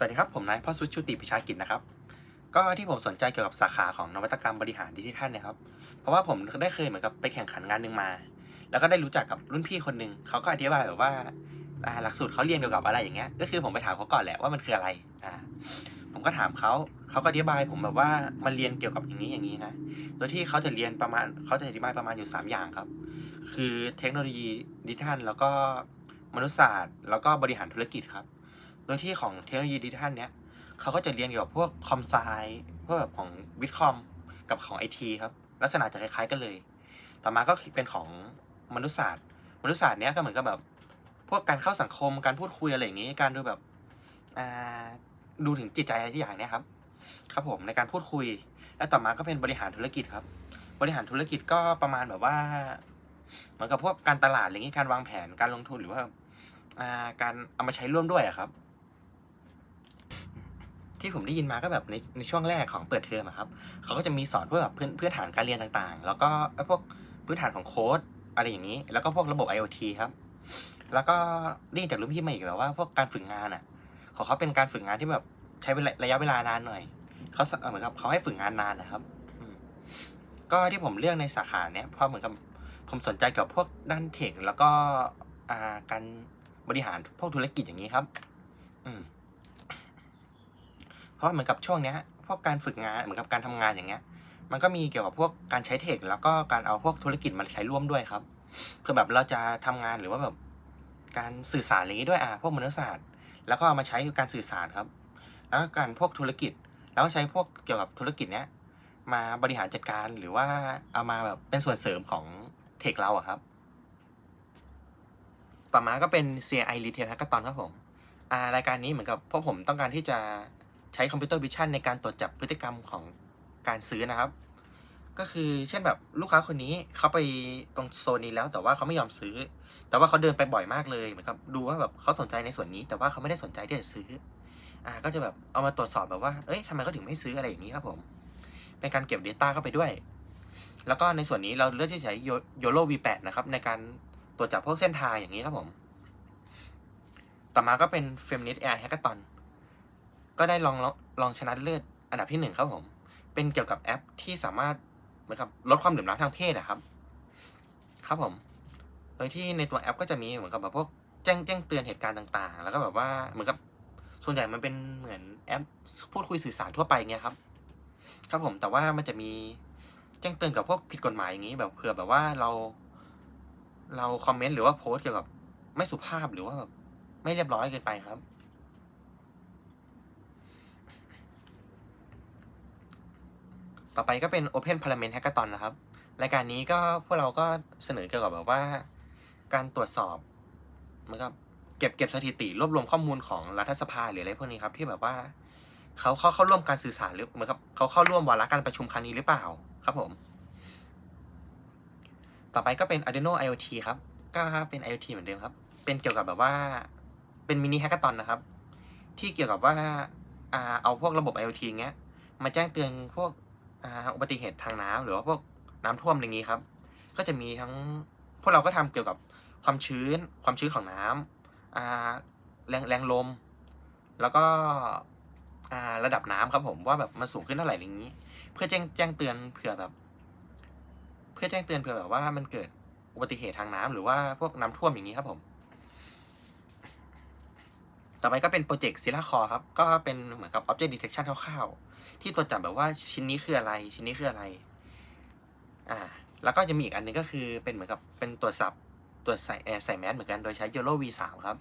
สวัสดีครับ ผมนายพ่อสุชุติปิชากิจนะครับ ก็ที่ผมสนใจเกี่ยวกับสาขาของนวัตกรรมบริหารดิจิทัลเนะครับ เพราะว่าผมได้เคยเหมือนกับไปแข่งขันงานหนึ่งมา แล้วก็ได้รู้จักกับรุ่นพี่คนหนึ่งเขาก็อธิบายแบบว่าอ่าหลักสูตรเขาเรียนเกี่ยวกับอะไรอย่างเงี้ย ก็คือผมไปถามเขาก่อนแหละว่ามันคืออะไรอ่าผมก็ถามเขาเขาก็อธิบายผมแบบว่ามันเรียนเกี่ยวกับอย่างนี้อย่างนี้นะ โดยที่เขาจะเรียนประมาณเขาจะอธิบายประมาณอยู่ 3 อย่างครับ คือเทคโนโลยีดิจิทัลแล้วก็มนุษยศาสตร์ แล้วก็บริหารธุรกิจครับ โดยที่ของเทคโนโลยีดิจิทัลเนี้ยเขาก็จะเรียนเกี่ยวกับพวกคอมไซพวกแบบของวิทคอมกับของไอทีครับ ลักษณะจะคล้ายๆกันเลย ต่อมาก็เป็นของมนุษยศาสตร์ มนุษยศาสตร์เนี้ยก็เหมือนกับแบบ พวกการเข้าสังคมการพูดคุยอะไรอย่างนี้ การดูแบบดูถึงจิตใจอะไรที่อย่างเนี้ยครับ ครับผมในการพูดคุย แล้วต่อมาก็เป็นบริหารธุรกิจครับ บริหารธุรกิจก็ประมาณแบบว่า เหมือนกับพวกการตลาดอะไรอย่างนี้การวางแผนการลงทุนหรือว่าอ่าการเอามาใช้ร่วมด้วยอะครับ ที่ผมได้ยินมาก็แบบในในช่วงแรกของเปิดเทอมอะครับเขาก็จะมีสอนพวกแบบพื้นพื้นฐานการเรียนต่างๆ แล้วก็พวกพื้นฐานของโค้ดอะไรอย่างนี้ แล้วก็พวกระบบ IoT ครับ แล้วก็ได้ยินจากรุ่นพี่มาอีกแบบว่าพวกการฝึกงานอะของเขาเป็นการฝึกงานที่แบบใช้เวลาระยะเวลานานหน่อยเขาเหมือนกับเขาให้ฝึกงานนานนะครับก็ที่ผมเลือกในสาขาเนี้ยเพราะเหมือนกับผมสนใจเกี่ยวกับพวกด้านเทคแล้วก็าการบริหารพวกธุรกิจอย่างนี้ครับ อืม เพราะเหมือนกับช่วงเนี้ยพวกการฝึกงานเหมือนกับการทำงานอย่างเงี้ย มันก็มีเกี่ยวกับพวกการใช้เทค แล้วก็การเอาพวกธุรกิจมาใช้ร่วมด้วยครับคือแบบเราจะทำงานหรือว่าแบบการสื่อสารอย่างนี้ด้วยอะพวกมนุษยศาสตร์ แล้วก็เอามาใช้การสื่อสารครับ แล้วก็การพวกธุรกิจ แล้วก็ใช้พวกเกี่ยวกับธุรกิจเนี้ยมาบริหารจัดการหรือว่าเอามาแบบเป็นส่วนเสริมของเทคเราอะครับ ต่อมาก็เป็น CI Retail Hackathon ครับผมรายการนี้เหมือนกับพวกผมต้องการที่จะ ใช้คอมพิวเตอร์วิชั่นในการตรวจจับพฤติกรรมของการซื้อนะครับ ก็คือเช่นแบบลูกค้าคนนี้เขาไปตรงโซนนี้แล้วแต่ว่าเขาไม่ยอมซื้อ แต่ว่าเขาเดินไปบ่อยมากเลยเหมือนกับดูว่าแบบเขาสนใจในส่วนนี้ แต่ว่าเขาไม่ได้สนใจที่จะซื้ออ่าก็จะแบบเอามาตรวจสอบแบบว่าเอ้ยทำไมเขาถึงไม่ซื้ออะไรอย่างนี้ครับผม เป็นการเก็บ Data เข้าไปด้วย แล้วก็ในส่วนนี้เราเลือกที่จะใช้ YOLO V8 นะครับในการตรวจจับพวกเส้นทางอย่างนี้ครับผม ต่อมาก็เป็น Feminist AI Hackathon ก็ได้ลองลองชนะเลิศอันดับที่หนึ่งครับผม เป็นเกี่ยวกับแอปที่สามารถเหมือนกับลดความเหลื่อมล้ำทางเพศอะครับ ครับผม โดยที่ในตัวแอปก็จะมีเหมือนกับแบบพวกแจ้งแจ้งเตือนเหตุการณ์ต่างๆ แล้วก็แบบว่าเหมือนกับส่วนใหญ่มันเป็นเหมือนแอปพูดคุยสื่อสารทั่วไปเงี้ยครับ ครับผมแต่ว่ามันจะมีแจ้งเตือนกับพวกผิดกฎหมายอย่างนี้แบบเผื่อแบบว่าเรา เราคอมเมนต์หรือว่าโพสต์เกี่ยวกับไม่สุภาพหรือว่าแบบไม่เรียบร้อยเกินไปครับ ต่อไปก็เป็น Open Parliament Hackathon นะครับ รายการนี้ก็พวกเราก็เสนอเกี่ยวกับแบบว่า การตรวจสอบเหมือนกับเก็บเก็บสถิติรวบรวมข้อมูลของรัฐสภาหรืออะไรพวกนี้ครับที่แบบว่าเขาเข้าเข้าร่วมการสื่อสารหรือเหมือนกับเขาเข้าร่วมวาระการประชุมครั้งนี้หรือเปล่าครับผม ต่อไปก็เป็น Arduino IoT ครับ ก็เป็น IoT เหมือนเดิมครับ เป็นเกี่ยวกับแบบว่าเป็นมินิแฮกเกอร์ตอนนะครับ ที่เกี่ยวกับว่าอ่าเอาพวกระบบ IoT เงี้ยมาแจ้งเตือนพวก อ่าอุบัติเหตุทางน้ำหรือว่าพวกน้ำท่วมอะไรงี้ครับ ก็จะมีทั้งพวกเราก็ทำเกี่ยวกับความชื้น ความชื้นของน้ำอ่าแรงแรงลม แล้วก็ระดับน้ำครับผมว่าแบบมันสูงขึ้นเท่าไหร่อย่างนี้ เพื่อแจ้งแจ้งเตือนเผื่อแบบ เพื่อแจ้งเตือนเผื่อแบบว่ามันเกิดอุบัติเหตุทางน้ำหรือว่าพวกน้ำท่วมอย่างนี้ครับผม ต่อไปก็เป็นโปรเจกต์ซิลาคอครับ ก็เป็นเหมือนกับ Object Detection คร่าวๆ ที่ตรวจจับแบบว่าชิ้นนี้คืออะไร ชิ้นนี้คืออะไร อ่า แล้วก็จะมีอีกอันหนึงก็คือเป็นเหมือนกับเป็นตรวจสับตรวจใส่แอร์ใส่แมสเหมือนกัน โดยใช้ Yellow V3 ครับ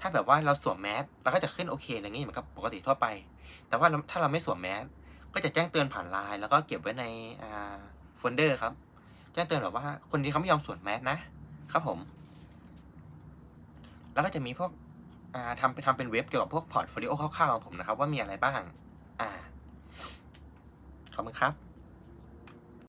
ถ้าแบบว่าเราสวมแมสเราก็จะขึ้นโอเคอย่างนี้เหมือนกับปกติทั่วไป แต่ว่าถ้าเราไม่สวมแมสก็จะแจ้งเตือนผ่านไลน์แล้วก็เก็บไว้ในอ่าโฟลเดอร์ครับ แจ้งเตือนแบบว่าคนนี้เขาไม่ยอมสวมแมสนะครับผม แล้วก็จะมีพวก อ่าทำไปทำเป็นเว็บเกี่ยวกับพวกพอร์ตโฟลิโอคร่าวๆของผมนะครับ ว่ามีอะไรบ้าง อ่า ขอบคุณครับ